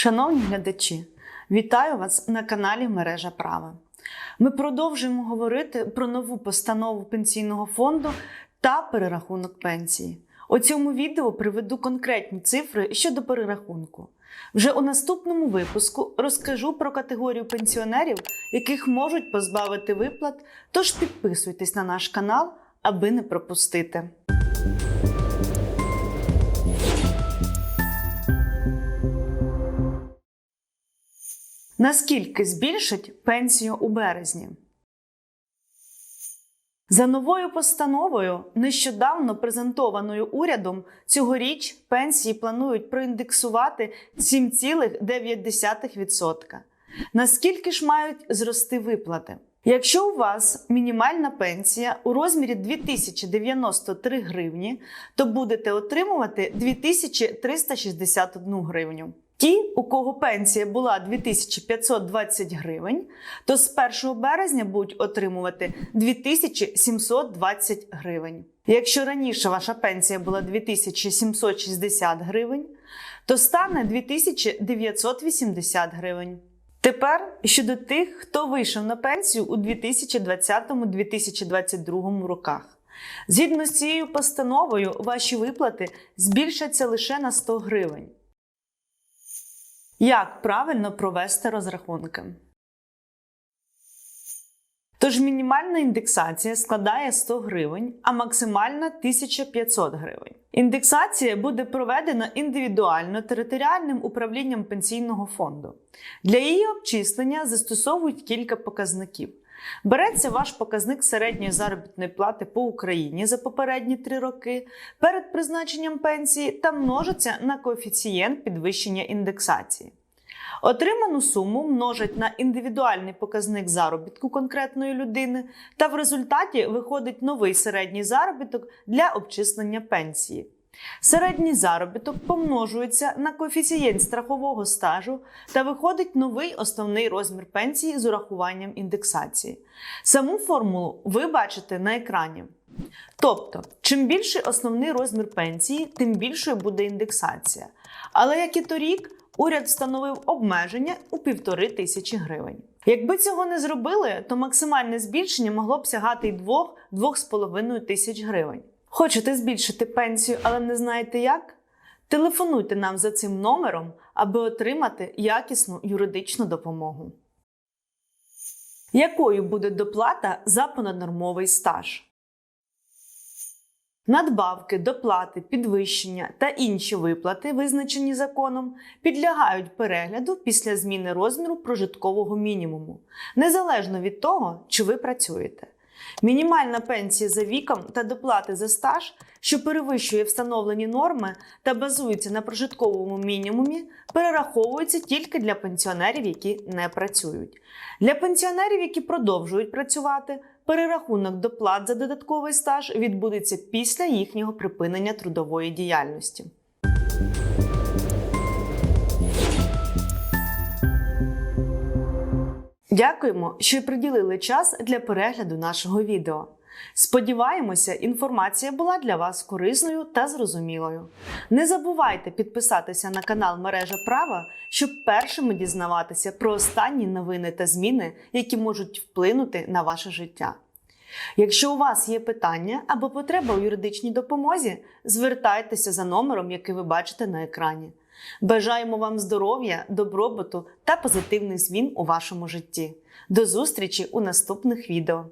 Шановні глядачі, вітаю вас на каналі Мережа Права. Ми продовжуємо говорити про нову постанову пенсійного фонду та перерахунок пенсії. У цьому відео приведу конкретні цифри щодо перерахунку. Вже у наступному випуску розкажу про категорію пенсіонерів, яких можуть позбавити виплат. Тож підписуйтесь на наш канал, аби не пропустити. Наскільки збільшить пенсію у березні? За новою постановою, нещодавно презентованою урядом, цьогоріч пенсії планують проіндексувати 7,9%. Наскільки ж мають зрости виплати? Якщо у вас мінімальна пенсія у розмірі 2093 гривні, то будете отримувати 2361 гривню. Ті, у кого пенсія була 2520 гривень, то з 1 березня будуть отримувати 2720 гривень. Якщо раніше ваша пенсія була 2760 гривень, то стане 2980 гривень. Тепер щодо тих, хто вийшов на пенсію у 2020-2022 роках. Згідно з цією постановою, ваші виплати збільшаться лише на 100 гривень. Як правильно провести розрахунки? Тож мінімальна індексація складає 100 гривень, а максимальна 1500 гривень. Індексація буде проведена індивідуально територіальним управлінням пенсійного фонду. Для її обчислення застосовують кілька показників. Береться ваш показник середньої заробітної плати по Україні за попередні три роки перед призначенням пенсії та множиться на коефіцієнт підвищення індексації. Отриману суму множать на індивідуальний показник заробітку конкретної людини, та в результаті виходить новий середній заробіток для обчислення пенсії. Середній заробіток помножується на коефіцієнт страхового стажу та виходить новий основний розмір пенсії з урахуванням індексації. Саму формулу ви бачите на екрані. Тобто, чим більший основний розмір пенсії, тим більшою буде індексація. Але як і торік, уряд встановив обмеження у півтори тисячі гривень. Якби цього не зробили, то максимальне збільшення могло б сягати й 2-2,5 тисяч гривень. Хочете збільшити пенсію, але не знаєте як? Телефонуйте нам за цим номером, аби отримати якісну юридичну допомогу. Якою буде доплата за понаднормовий стаж? Надбавки, доплати, підвищення та інші виплати, визначені законом, підлягають перегляду після зміни розміру прожиткового мінімуму, незалежно від того, чи ви працюєте. Мінімальна пенсія за віком та доплати за стаж, що перевищує встановлені норми та базується на прожитковому мінімумі, перераховуються тільки для пенсіонерів, які не працюють. Для пенсіонерів, які продовжують працювати, перерахунок доплат за додатковий стаж відбудеться після їхнього припинення трудової діяльності. Дякуємо, що приділили час для перегляду нашого відео. Сподіваємося, інформація була для вас корисною та зрозумілою. Не забувайте підписатися на канал Мережа Права, щоб першими дізнаватися про останні новини та зміни, які можуть вплинути на ваше життя. Якщо у вас є питання або потреба у юридичній допомозі, звертайтеся за номером, який ви бачите на екрані. Бажаємо вам здоров'я, добробуту та позитивних змін у вашому житті. До зустрічі у наступних відео!